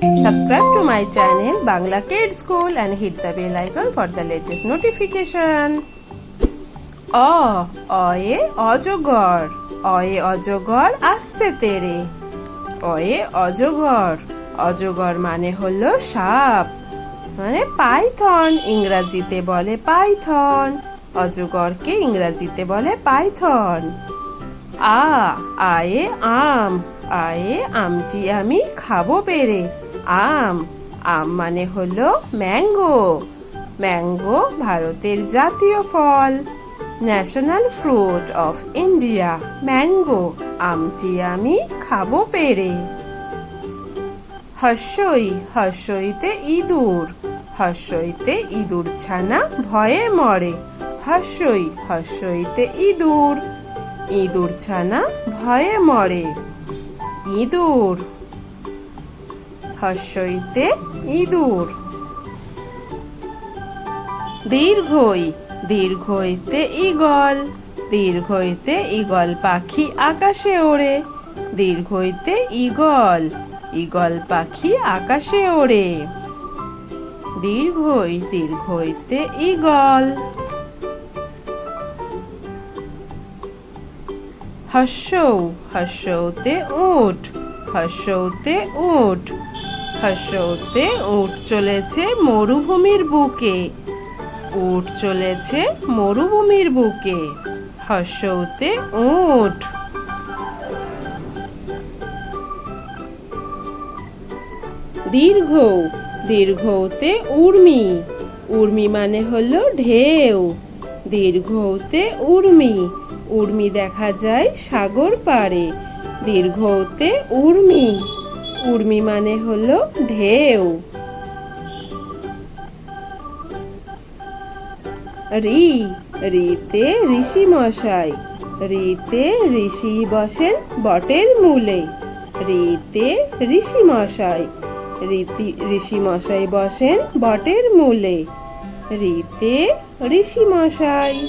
Subscribe to my channel, Bangla Kids School, and hit the bell icon for the latest notification. অ অয়ে অজগর অয়ে অজগর আসছে তেরে। অয়ে অজগর অজগর মানে হলো সাপ। মানে পাইথন, ইংরাজিতে বলে পাইথন। অজগরকে ইংরাজিতে বলে পাইথন। আ, আয়ে আম। আয়ে আমটি আমি খাব পেরে। আম। আম মানে হলো ম্যাঙ্গো। ম্যাঙ্গো ভারতের জাতীয় ফল। National fruit of India, mango. আমটি আমি খাব পেরে হর্ষই, হর্ষইতে ইঁদুর। হর্ষইতে ইঁদুর ছানা ভয়ে মরে। হর্ষই, হর্ষইতে ইঁদুর। ইঁদুর ছানা ভয়ে মরে। ইঁদুর হর্ষইতে ইঁদুর। দীর্ঘই, দীর্ঘইতে ইগল দীর্ঘইতে ইগল পাখি আকাশে ওড়ে। দীর্ঘইতে ইগল ইগল পাখি আকাশে ওড়ে। দীর্ঘই, দীর্ঘইতে ইগল হর্ষৌ হর্ষৌতে উট। হর্ষৌতে উট হর্ষৌতে উট চলেছে মরুভূমির বুকে, উট চলেছে মরুভূমির বুকে হর্ষৌতে উঠ দীর্ঘ, দীর্ঘতে উর্মি উর্মি মানে হলো ঢেউ, দীর্ঘতে উর্মি উর্মি দেখা যায় সাগর পাড়ে দীর্ঘতে উর্মি। উর্মি মানে হলো ঢেউ। রি, রিতে ঋষি মশাই। রিতে ঋষি বসেন বটের মূলে। রিতে ঋষি মশাই। রীতি, ঋষি মশাই বসেন বটের মূলে। রিতে ঋষি মশাই।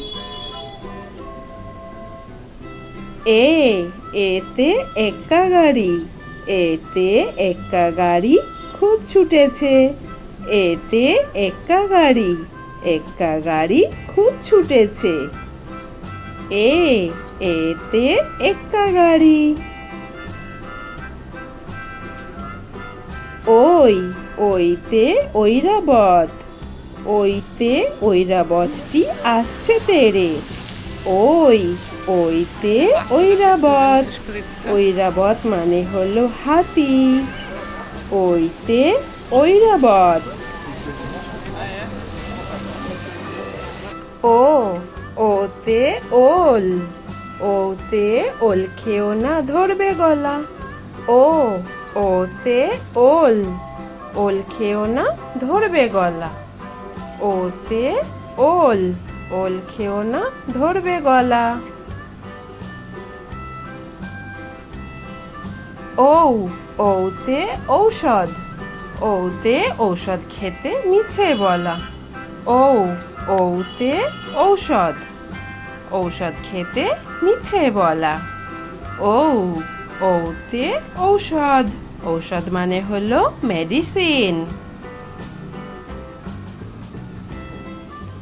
এ, এতে এক্কা গাড়ি, এতে এক্কা গাড়ি খুব ছুটেছে, এতে এক্কা গাড়ি এক্কা গাড়ি খুব ছুটেছে। এ, এতে এক্কা গাড়ি। ওই, ওইতে ঐরাবত, ওইতে ঐরাবতটি আসছে তেরে। ওই ওইতে ঐরাবত। ঐরাবত মানে হলো হাতি। ওইতে ঐরাবত। ও ওতে ওল। ওতে ওল খেও না ধরবে গলা। ও ওতে ওল। ওল খেও না ধরবে গলা। ওতে ওল। ওল খেও না, ধরবে গলা। ঔ ঔতে ঔষধ। ঔতে ঔষধ খেতে মিছে বলা। ঔ ঔতে ঔষধ। ঔষধ খেতে মিছে বলা। ঔ ঔতে ঔষধ। ঔষধ মানে হলো মেডিসিন।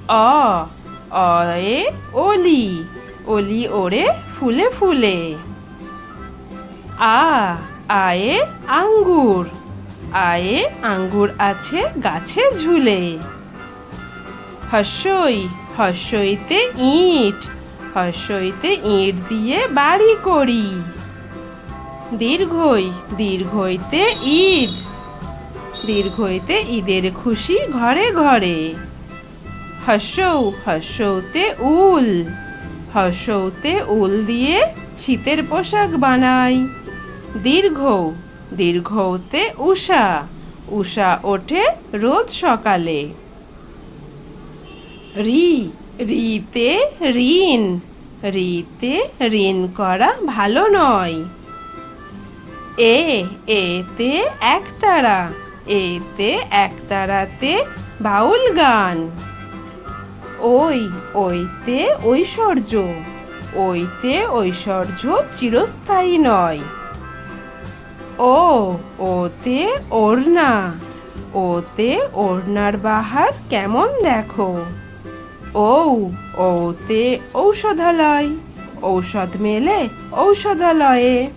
অ অয়ে ওলি ওলি ওড়ে ফুলে ফুলে। আ, আয়ে আঙ্গুর আয়ে আঙ্গুর আছে গাছে ঝুলে। হর্ষই হর্ষইতে ইট হর্ষইতে ইট দিয়ে বাড়ি করি। দীর্ঘই, দীর্ঘইতে ঈদ, দীর্ঘইতে ঈদের খুশি ঘরে ঘরে। হর্ষৌ হর্ষৌতে উল। হর্ষৌতে উল দিয়ে শীতের পোশাক বানাই। দীর্ঘ, দীর্ঘতে উষা। উষা ওঠে রোজ সকালে। রি, রিতে ঋণ। রিতে ঋণ করা ভালো নয়। এ, এতে একতারা। এতে একতারাতে বাউল গান। ওই, ওইতে ঐশ্বর্য ওইতে ঐশ্বর্য চিরস্থায়ী নয়। ও, ওতে ওড়না, ওতে ওড়নার বাহার কেমন দেখো। ও ওতে ঔষধালয়, ঔষধ মেলে ঔষধালয়ে।